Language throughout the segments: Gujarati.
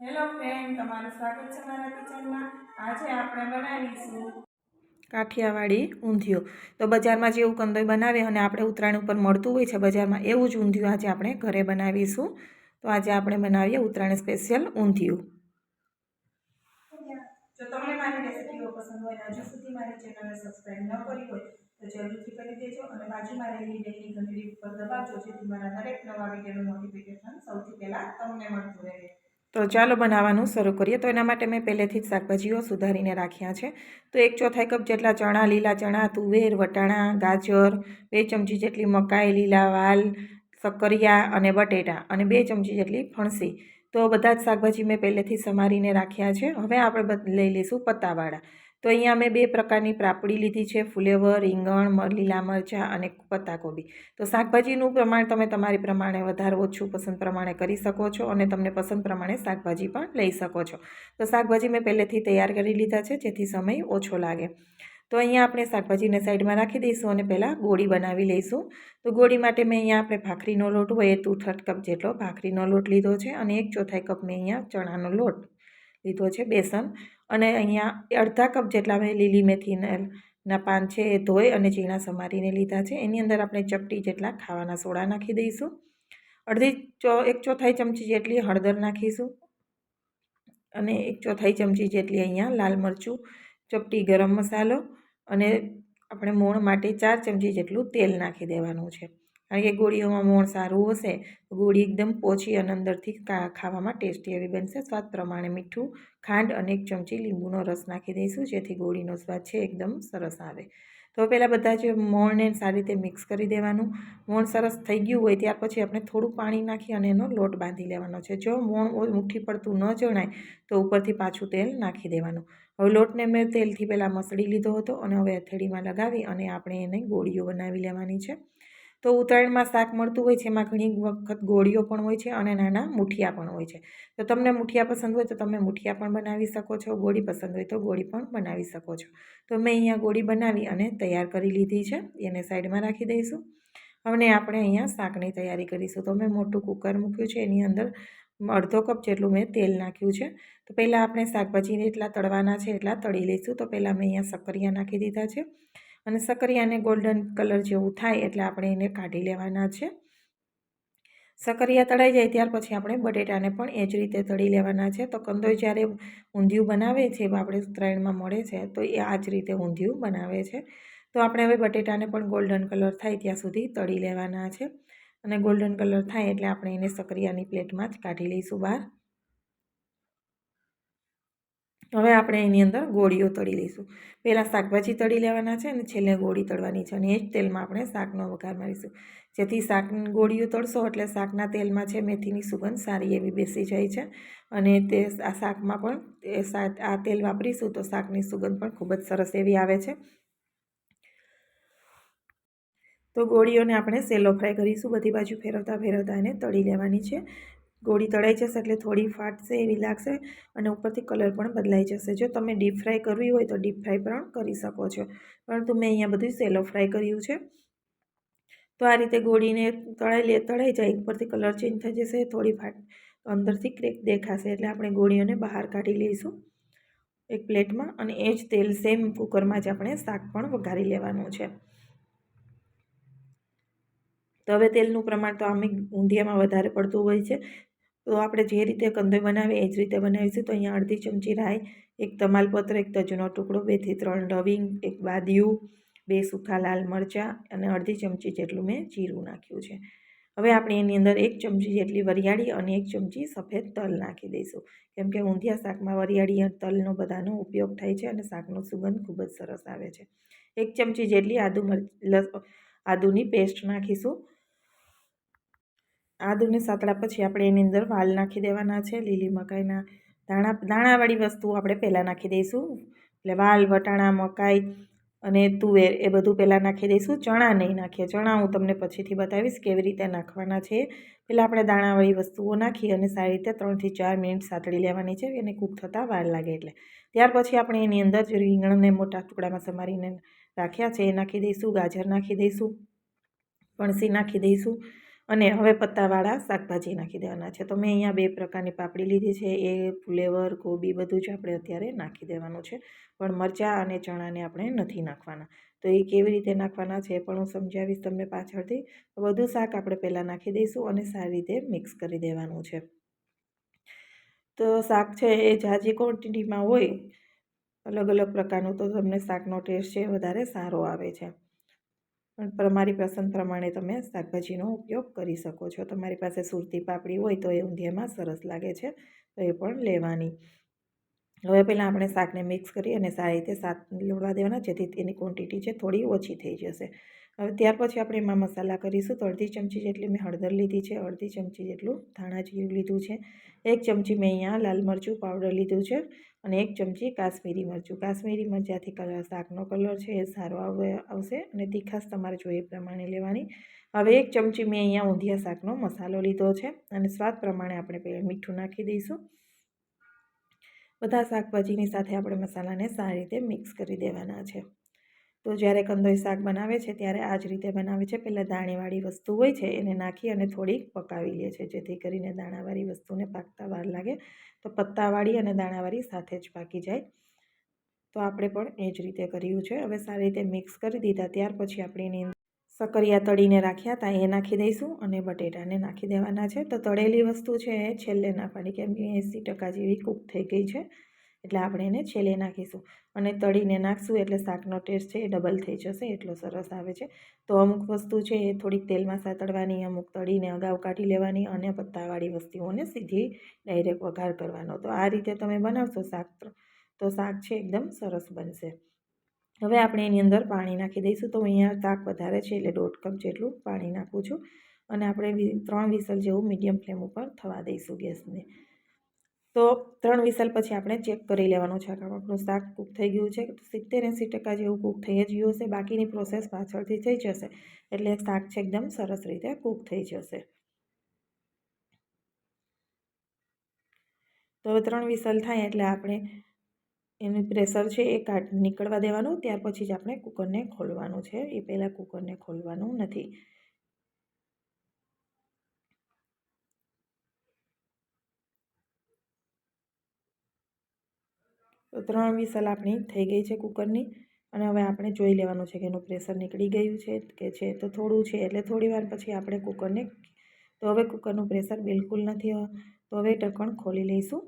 હેલો ફ્રેન્ડ તમારું સ્વાગત છે મારા કિચનમાં. આજે આપણે બનાવીશું કાઠિયાવાડી ઊંધિયું. તો બજારમાં જેવું કંદોઈ બનાવે અને આપણે ઉત્તરાયણ ઉપર મળતું હોય છે બજારમાં, એવું જ ઊંધિયું આજે આપણે ઘરે બનાવીશું. તો આજે આપણે બનાવીએ ઉત્તરાયણ સ્પેશિયલ ઊંધિયું. જો તમને મારી રેસિપીઓ પસંદ હોય હજુ સુધી મારી ચેનલને સબસ્ક્રાઈબ ન કરી હોય, તો જરૂરથી કરી દેજો અને બાજુમાં રહેલી બેલની ઘંટડી ઉપર દબાવજો, જેથી મારા દરેક નવા વિડીયોનું નોટિફિકેશન સૌથી પહેલાં તમને મળતું રહે. તો ચાલો બનાવવાનું શરૂ કરીએ. તો એના માટે મેં પહેલેથી જ શાકભાજીઓ સુધારીને રાખ્યા છે. તો એક ચોથાઈ કપ જેટલા ચણા, લીલા ચણા, તુવેર, વટાણા, ગાજર, બે ચમચી જેટલી મકાઈ, લીલા વાલ, સક્કરિયા અને બટેટા અને બે ચમચી જેટલી ફણસી. તો બધા જ શાકભાજી મેં પહેલેથી સમારીને રાખ્યા છે. હવે આપણે લઈ લઈશું પત્તાવાળા. તો અહીંયા મેં બે પ્રકારની પાપડી લીધી છે. ફુલેવર, રીંગણ, લીલા મરચાં અને પત્તાકોબી. તો શાકભાજીનું પ્રમાણ તમે તમારી પ્રમાણે વધારે ઓછું પસંદ પ્રમાણે કરી શકો છો અને તમને પસંદ પ્રમાણે શાકભાજી પણ લઈ શકો છો. તો શાકભાજી મેં પહેલેથી તૈયાર કરી લીધા છે, જેથી સમય ઓછો લાગે. તો અહીંયા આપણે શાકભાજીને સાઈડમાં રાખી દઈશું અને પહેલાં ગોળી બનાવી લઈશું. તો ગોળી માટે મેં અહીંયા આપણે ભાખરીનો લોટ હોય, એ ટુ થર્ડ કપ જેટલો ભાખરીનો લોટ લીધો છે અને એક ચોથાઈ કપ મેં અહીંયા ચણાનો લોટ લીધો છે, બેસન. અને અહીંયા અડધા કપ જેટલા મેં લીલી મેથીના પાન છે એ ધોઈ અને ઝીણા સમારીને લીધા છે. એની અંદર આપણે ચપટી જેટલા ખાવાના સોડા નાખી દઈશું. અડધી ચો, એક ચોથાઈ ચમચી જેટલી હળદર નાખીશું. અને એક ચોથાઈ ચમચી જેટલી અહીંયા લાલ મરચું, ચપટી ગરમ મસાલો અને આપણે મોણ માટે ચાર ચમચી જેટલું તેલ નાખી દેવાનું છે. કારણ કે ગોળીઓમાં મોણ સારું હશે ગોળી એકદમ પોચી અને અંદરથી ખાવામાં ટેસ્ટી એવી બનશે. સ્વાદ પ્રમાણે મીઠું, ખાંડ અને એક ચમચી લીંબુનો રસ નાખી દઈશું, જેથી ગોળીનો સ્વાદ છે એકદમ સરસ આવે. તો પહેલાં બધા જ મોણને સારી રીતે મિક્સ કરી દેવાનું. મોણ સરસ થઈ ગયું હોય ત્યાર પછી આપણે થોડું પાણી નાખી અને એનો લોટ બાંધી લેવાનો છે. જો મોણ મુઠ્ઠી પડતું ન જણાય, તો ઉપરથી પાછું તેલ નાખી દેવાનું. હવે લોટને મેં તેલથી પહેલાં મસળી લીધો હતો અને હવે અથેળીમાં લગાવી અને આપણે એને ગોળીઓ બનાવી લેવાની છે. તો ઉત્તરાયણમાં શાક મળતું હોય છે, એમાં ઘણી વખત ગોળીઓ પણ હોય છે અને નાના મુઠિયા પણ હોય છે. તો તમને મુઠિયા પસંદ હોય તો તમે મુઠિયા પણ બનાવી શકો છો, ગોળી પસંદ હોય તો ગોળી પણ બનાવી શકો છો. તો મેં અહીંયા ગોળી બનાવી અને તૈયાર કરી લીધી છે, એને સાઈડમાં રાખી દઈશું. હવે આપણે અહીંયા શાકની તૈયારી કરીશું. તો મેં મોટું કુકર મૂક્યું છે, એની અંદર અડધો કપ જેટલું મેં તેલ નાખ્યું છે. તો પહેલાં આપણે શાકભાજીને એટલા તળવાના છે, એટલા તળી લઈશું. તો પહેલાં મેં અહીંયા સક્કરિયા નાખી દીધા છે. અને સકરિયાને ગોલ્ડન કલર જેવું થાય એટલે આપણે એને કાઢી લેવાના છે. સકરિયા તળાઈ જાય ત્યાર પછી આપણે બટેટાને પણ એ જ રીતે તળી લેવાના છે. તો કંદોઈ જ્યારે ઊંધિયું બનાવે છે આપણે ઉત્તરાયણમાં મળે છે, તો એ આ જ રીતે ઊંધિયું બનાવે છે. તો આપણે હવે બટેટાને પણ ગોલ્ડન કલર થાય ત્યાં સુધી તળી લેવાના છે. અને ગોલ્ડન કલર થાય એટલે આપણે એને સકરિયાની પ્લેટમાં જ કાઢી લઈશું બહાર. હવે આપણે એની અંદર ગોળીઓ તળી લઈશું. પહેલાં શાકભાજી તળી લેવાના છે અને છેલ્લે ગોળી તળવાની છે અને એ જ તેલમાં આપણે શાકનો વઘાર મારીશું. જેથી શાક ગોળીઓ તળશો એટલે શાકના તેલમાં છે મેથીની સુગંધ સારી એવી બેસી જાય છે અને તે આ શાકમાં પણ આ તેલ વાપરીશું તો શાકની સુગંધ પણ ખૂબ જ સરસ એવી આવે છે. તો ગોળીઓને આપણે સેલો ફ્રાય કરીશું. બધી બાજુ ફેરવતા ફેરવતા એને તળી લેવાની છે. ગોળી તળાઈ જશે એટલે થોડી ફાટશે એવી લાગશે અને ઉપરથી કલર પણ બદલાઈ જશે. જો તમે ડીપ ફ્રાય કરવી હોય તો ડીપ ફ્રાય પણ કરી શકો છો. પરંતુ મેં અહીંયા બધું સેલો ફ્રાય કર્યું છે. તો આ રીતે ગોળીને તળાઈ લે, તળાઈ જાય, ઉપરથી કલર ચેન્જ થઈ જશે, થોડી ફાટ અંદરથી ક્રેક દેખાશે એટલે આપણે ગોળીઓને બહાર કાઢી લઈશું એક પ્લેટમાં અને એ જ તેલ સેમ કુકરમાં જ આપણે શાક પણ વઘારી લેવાનું છે. તો હવે તેલનું પ્રમાણ તો આમે ઊંધિયામાં વધારે પડતું હોય છે. તો આપણે જે રીતે કંદોઈ બનાવીએ એ જ રીતે બનાવીશું. તો અહીંયા અડધી ચમચી રાઈ, એક તમાલપત્ર, એક તજનો ટુકડો બેથી ત્રણ લવિંગ, એક બાદિયું, બે સૂકા લાલ મરચાં અને અડધી ચમચી જેટલું મેં જીરું નાખ્યું છે. હવે આપણે એની અંદર એક ચમચી જેટલી વરિયાળી અને એક ચમચી સફેદ તલ નાખી દઈશું. કેમ કે ઊંધિયા શાકમાં વરિયાળી અને તલનો બધાનો ઉપયોગ થાય છે અને શાકનો સુગંધ ખૂબ જ સરસ આવે છે. એક ચમચી જેટલી આદુ આદુની પેસ્ટ નાખીશું. આદુને સાતળા પછી આપણે એની અંદર વાલ નાખી દેવાના છે. લીલી મકાઈના દાણા, દાણાવાળી વસ્તુ આપણે પહેલાં નાખી દઈશું. એટલે વાલ, વટાણા, મકાઈ અને તુવેર એ બધું પહેલાં નાખી દઈશું. ચણા નહીં નાખીએ. ચણા હું તમને પછીથી બતાવીશ કેવી રીતે નાખવાના છે. પહેલાં આપણે દાણાવાળી વસ્તુઓ નાખી અને સારી રીતે ત્રણથી ચાર મિનિટ સાતળી લેવાની છે. એને કૂક થતાં વાર લાગે એટલે. ત્યાર પછી આપણે એની અંદર જે રીંગણને મોટા ટુકડામાં સમારીને રાખ્યા છે. એ નાખી દઈશું. ગાજર નાખી દઈશું. પણસી નાખી દઈશું. અને હવે પત્તાવાળા શાકભાજી નાખી દેવાના છે. તો મેં અહીંયા બે પ્રકારની પાપડી લીધી છે. એ ફ્લેવર, કોબી બધું જ આપણે અત્યારે નાખી દેવાનું છે. પણ મરચાં અને ચણાને આપણે નથી નાખવાના. તો એ કેવી રીતે નાખવાના છે પણ હું સમજાવીશ તમને પાછળથી. બધું શાક આપણે પહેલાં નાખી દઈશું અને સારી રીતે મિક્સ કરી દેવાનું છે. તો શાક છે એ ઝાઝી ક્વોન્ટિટીમાં હોય અલગ અલગ પ્રકારનું, તો તમને શાકનો ટેસ્ટ છે વધારે સારો આવે છે. પણ તમારી પસંદ પ્રમાણે તમે શાકભાજીનો ઉપયોગ કરી શકો છો. તમારી પાસે સુરતી પાપડી હોય તો એ ઊંધિયામાં સરસ લાગે છે, તો એ પણ લેવાની. હવે પહેલાં આપણે શાકને મિક્સ કરી અને સારી રીતે શાક લોડવા દેવાના, જેથી તેની ક્વોન્ટિટી છે થોડી ઓછી થઈ જશે. હવે ત્યાર પછી આપણે એમાં મસાલા કરીશું. તો અડધી ચમચી જેટલી મેં હળદર લીધી છે, અડધી ચમચી જેટલું ધાણા જીરું લીધું છે, એક ચમચી મેં અહીંયા લાલ મરચું પાવડર લીધું છે અને એક ચમચી કાશ્મીરી મરચું. કાશ્મીરી મરચાંથી કલર શાકનો કલર છે, એ સારો આવે, આવશે અને તીખાશ તમારે જોઈએ પ્રમાણે લેવાની. હવે એક ચમચી મેં અહીંયા ઊંધિયા શાકનો મસાલો લીધો છે અને સ્વાદ પ્રમાણે આપણે પહેલાં મીઠું નાખી દઈશું. બધા શાકભાજીની સાથે આપણે મસાલાને સારી રીતે મિક્સ કરી દેવાના છે. તો જ્યારે કંદોઈ શાક બનાવે છે, ત્યારે આ જ રીતે બનાવે છે. પહેલાં દાણીવાળી વસ્તુ હોય છે, એને નાખી અને થોડીક પકાવી લે છે, જેથી કરીને દાણાવાળી વસ્તુને પાકતા વાર લાગે. તો પત્તાવાળી અને દાણાવાળી સાથે જ પાકી જાય. તો આપણે પણ એ જ રીતે કર્યું છે. હવે સારી રીતે મિક્સ કરી દીધા. ત્યાર પછી આપણે એની સકરિયા તળીને રાખ્યા હતા. એ નાખી દઈશું અને બટેટાને નાખી દેવાના છે. તો તળેલી વસ્તુ છે, એ છેલ્લે નાખવાની, કેમ કે એંસી ટકા જેવી કૂક થઈ ગઈ છે. એટલે આપણે એને છેલ્લે નાખીશું. અને તળીને નાખશું એટલે શાકનો ટેસ્ટ છે એ ડબલ થઈ જશે, એટલો સરસ આવે છે. તો અમુક વસ્તુ છે એ થોડીક તેલમાં સાતળવાની અમુક તળીને અગાઉ કાઢી લેવાની અને પત્તાવાળી વસ્તુઓને સીધી ડાયરેક્ટ વઘાર કરવાનો. તો આ રીતે તમે બનાવશો શાક તો. શાક છે એકદમ સરસ બનશે. હવે આપણે એની અંદર પાણી નાખી દઈશું. તો અહીંયા શાક વધારે છે એટલે દોઢ કપ જેટલું પાણી નાખું છું. અને આપણે ત્રણ વિસલ જેવું મીડિયમ ફ્લેમ ઉપર થવા દઈશું ગેસને. તો ત્રણ વિસલ પછી આપણે ચેક કરી લેવાનું છે. કે આપણું શાક કૂક થઈ ગયું છે. સિત્તેર એંસી ટકા જેવું કૂક થઈ જ ગયું હશે. બાકીની પ્રોસેસ પાછળથી થઈ જશે. એટલે શાક છે એકદમ સરસ રીતે કૂક થઈ જશે. તો હવે ત્રણ વિસલ થાય એટલે આપણે એનું પ્રેશર છે એ કાઢ નીકળવા દેવાનું. ત્યાર પછી જ આપણે કુકરને ખોલવાનું છે. એ પહેલાં કુકરને ખોલવાનું નથી. તો ત્રણ વિસલ આપણી થઈ ગઈ છે કુકરની અને હવે આપણે જોઈ લેવાનું છે કે એનું પ્રેશર નીકળી ગયું છે કે છે તો થોડું છે એટલે થોડી વાર પછી આપણે કુકરને તો હવે કુકરનું પ્રેશર બિલકુલ નથી તો હવે ઢક્કણ ખોલી લઈશું.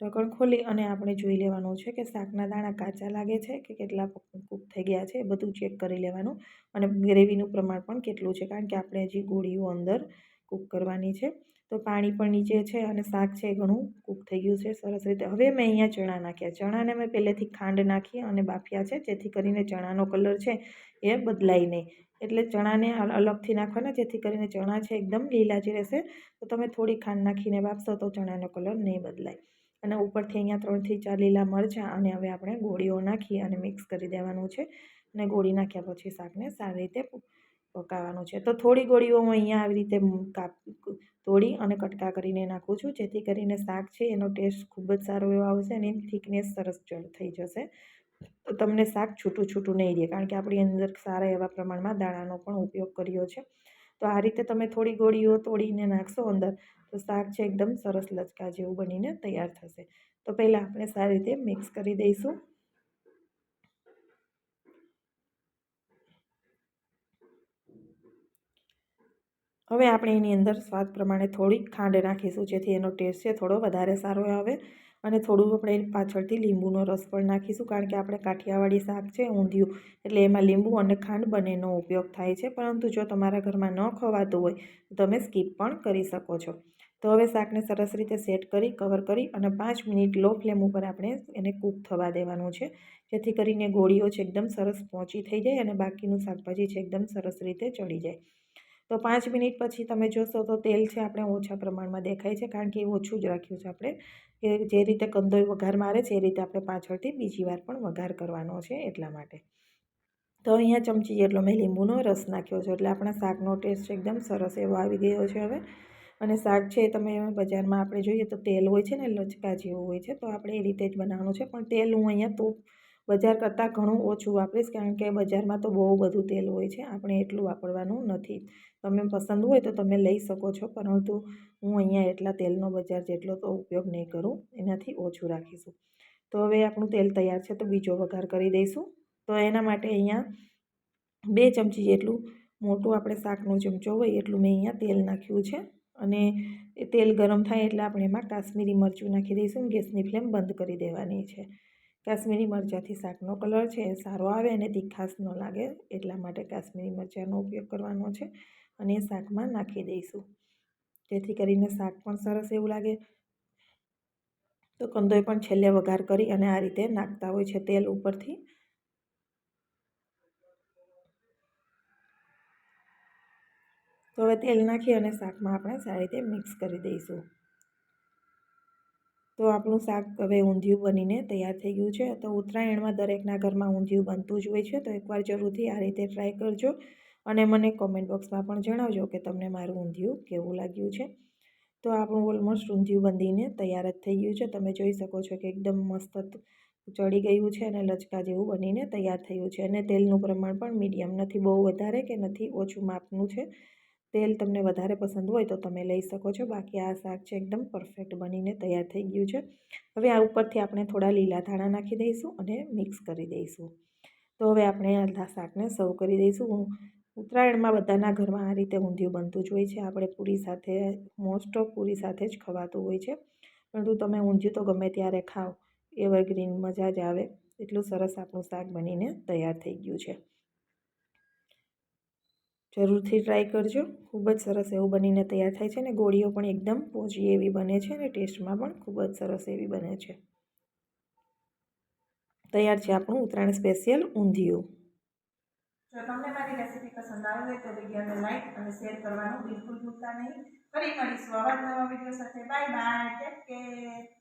ઢક્કણ ખોલી અને આપણે જોઈ લેવાનું છે કે શાકના દાણા કાચા લાગે છે કે કેટલા કૂક થઈ ગયા છે બધું ચેક કરી લેવાનું. અને ગ્રેવીનું પ્રમાણ પણ કેટલું છે, કારણ કે આપણે હજી ગોળીઓ અંદર કૂક કરવાની છે. તો પાણી પણ નીચે છે અને શાક છે ઘણું કૂક થઈ ગયું છે. સરસ રીતે હવે મેં અહીંયા ચણા નાખ્યા. ચણાને મેં પહેલેથી ખાંડ નાખી અને બાફ્યા છે. જેથી કરીને ચણાનો કલર છે એ બદલાય નહીં. એટલે ચણાને અલગથી નાખવાના, જેથી કરીને ચણા છે એકદમ લીલા રહેશે. તો તમે થોડી ખાંડ નાખીને બાફશો તો ચણાનો કલર નહીં બદલાય. અને ઉપરથી અહીંયા ત્રણથી ચાર લીલા મરચાં અને હવે આપણે ગોળીઓ નાખી અને મિક્સ કરી દેવાનું છે. અને ગોળી નાખ્યા પછી શાકને સારી રીતે પકાવવાનું છે. તો થોડી ગોળીઓ હું અહીંયા આવી રીતે કાપ, તોડી અને કટકા કરીને નાખું છું. જેથી કરીને શાક છે એનો ટેસ્ટ ખૂબ જ સારો એવો આવશે અને એની થિકનેસ સરસ થઈ જશે. તો તમને શાક છૂટું છૂટું નહીં રહે કારણ કે આપણી અંદર સારા એવા પ્રમાણમાં દાણાનો પણ ઉપયોગ કર્યો છે. તો આ રીતે તમે થોડી ગોળીઓ તોડીને નાખશો અંદર, તો શાક છે એકદમ સરસ લચકા જેવું બનીને તૈયાર થશે. તો પહેલાં આપણે સારી રીતે મિક્સ કરી દઈશું. હવે આપણે એની અંદર સ્વાદ પ્રમાણે થોડીક ખાંડ નાખીશું, જેથી એનો ટેસ્ટ છે થોડો વધારે સારો આવે. અને થોડું આપણે પાછળથી લીંબુનો રસ પણ નાખીશું, કારણ કે આપણે કાઠિયાવાડી શાક છે, ઊંધિયું. એટલે એમાં લીંબુ અને ખાંડ બંનેનો ઉપયોગ થાય છે. પરંતુ જો તમારા ઘરમાં ન ખવાતું હોય, તો તમે સ્કીપ પણ કરી શકો છો. તો હવે શાકને સરસ રીતે સેટ કરી, કવર કરી અને પાંચ મિનિટ લો ફ્લેમ ઉપર આપણે એને કૂક થવા દેવાનું છે. જેથી કરીને ગોળીઓ છે, એકદમ સરસ પહોંચી થઈ જાય અને બાકીનું શાકભાજી છે, એકદમ સરસ રીતે ચડી જાય. તો પાંચ મિનિટ પછી તમે જોશો તો તેલ છે આપણે ઓછા પ્રમાણમાં દેખાય છે કારણ કે એ ઓછું જ રાખ્યું છે આપણે. કે જે રીતે કંદોય વઘાર મારે છે એ રીતે આપણે પાછળથી બીજી વાર પણ વઘાર કરવાનો છે એટલા માટે. તો અહીંયા ચમચી જેટલો મેં લીંબુનો રસ નાખ્યો છે એટલે આપણા શાકનો ટેસ્ટ એકદમ સરસ એવો આવી ગયો છે હવે. અને શાક છે તમે બજારમાં આપણે જોઈએ તો તેલ હોય છે ને લચકા જેવું હોય છે તો આપણે એ રીતે જ બનાવવાનું છે પણ તેલ હું અહીંયા તો બજાર કરતાં ઘણું ઓછું વાપરીશ, કારણ કે બજારમાં તો બહુ બધું તેલ હોય છે, આપણે એટલું વાપરવાનું નથી. તમે પસંદ હોય તો તમે લઈ શકો છો, પરંતુ હું અહીંયા એટલા તેલનો બજાર જેટલો તો ઉપયોગ નહીં કરું, એનાથી ઓછું રાખીશું. તો હવે આપણું તેલ તૈયાર છે, તો બીજો વઘાર કરી દઈશું. તો એના માટે અહીંયા બે ચમચી જેટલું મોટું આપણે શાકનો ચમચો હોય, એટલું મેં અહીંયા તેલ નાખ્યું છે. અને તેલ ગરમ થાય એટલે આપણે એમાં કાશ્મીરી મરચું નાખી દઈશું ગેસની ફ્લેમ બંધ કરી દેવાની છે. કાશ્મીરી મરચાંથી શાકનો કલર છે, એ સારો આવે અને તીખાશ ન લાગે એટલા માટે કાશ્મીરી મરચાંનો ઉપયોગ કરવાનો છે અને એ શાકમાં નાખી દઈશું. જેથી કરીને શાક પણ સરસ એવું લાગે. તો કંદોય પણ છેલ્લે વઘાર કરી અને આ રીતે નાખતા હોય છે તેલ ઉપરથી. તો હવે તેલ નાખી અને શાકમાં આપણે સારી રીતે મિક્સ કરી દઈશું. તો આપણું શાક હવે ઊંધિયું બનીને તૈયાર થઈ ગયું છે. તો ઉત્તરાયણમાં દરેકના ઘરમાં ઊંધિયું બનતું જ હોય છે. તો એકવાર જરૂરથી આ રીતે ટ્રાય કરજો અને મને કોમેન્ટ બોક્સમાં પણ જણાવજો કે તમને મારું ઊંધિયું કેવું લાગ્યું છે. તો આપણું ઓલમોસ્ટ ઊંધિયું બંધીને તૈયાર જ થઈ ગયું છે. તમે જોઈ શકો છો કે એકદમ મસ્ત ચડી ગયું છે અને લચકા જેવું બનીને તૈયાર થયું છે અને તેલનું પ્રમાણ પણ મીડિયમ નથી, બહુ વધારે કે નથી, ઓછું માપનું છે. તેલ તમને વધારે પસંદ હોય તો તમે લઈ શકો છો. બાકી આ શાક છે એકદમ પરફેક્ટ બનીને તૈયાર થઈ ગયું છે. હવે આ ઉપરથી આપણે થોડા લીલા ધાણા નાખી દઈશું અને મિક્સ કરી દઈશું. તો હવે આપણે આ શાકને સર્વ કરી દઈશું. ઉત્તરાયણમાં બધાના ઘરમાં આ રીતે ઊંધિયું બનતું જ હોય છે. આપણે પૂરી સાથે મોસ્ટ ઓફ પૂરી સાથે જ ખવાતું હોય છે. પરંતુ તમે ઊંધિયું તો ગમે ત્યારે ખાઓ એવરગ્રીન મજા જ આવે. એટલું સરસ આપણું શાક બનીને તૈયાર થઈ ગયું છે. જરૂરથી ટ્રાય કરજો. ખૂબ જ સરસ એવું બનીને તૈયાર થાય છે અને ગોળીઓ પણ એકદમ પોચી એવી બને છે અને ટેસ્ટમાં પણ ખૂબ જ સરસ એવી બને છે. તૈયાર છે આપણું ઉત્તરાયણ સ્પેશિયલ ઊંધિયું. જો તમને મારી રેસીપી પસંદ આવી હોય તો વિડીયોને લાઈક અને શેર કરવાનું બિલકુલ ભૂલતા નહીં. ફરી મળીશું આવા નવા વીડિયો સાથે. Bye bye take care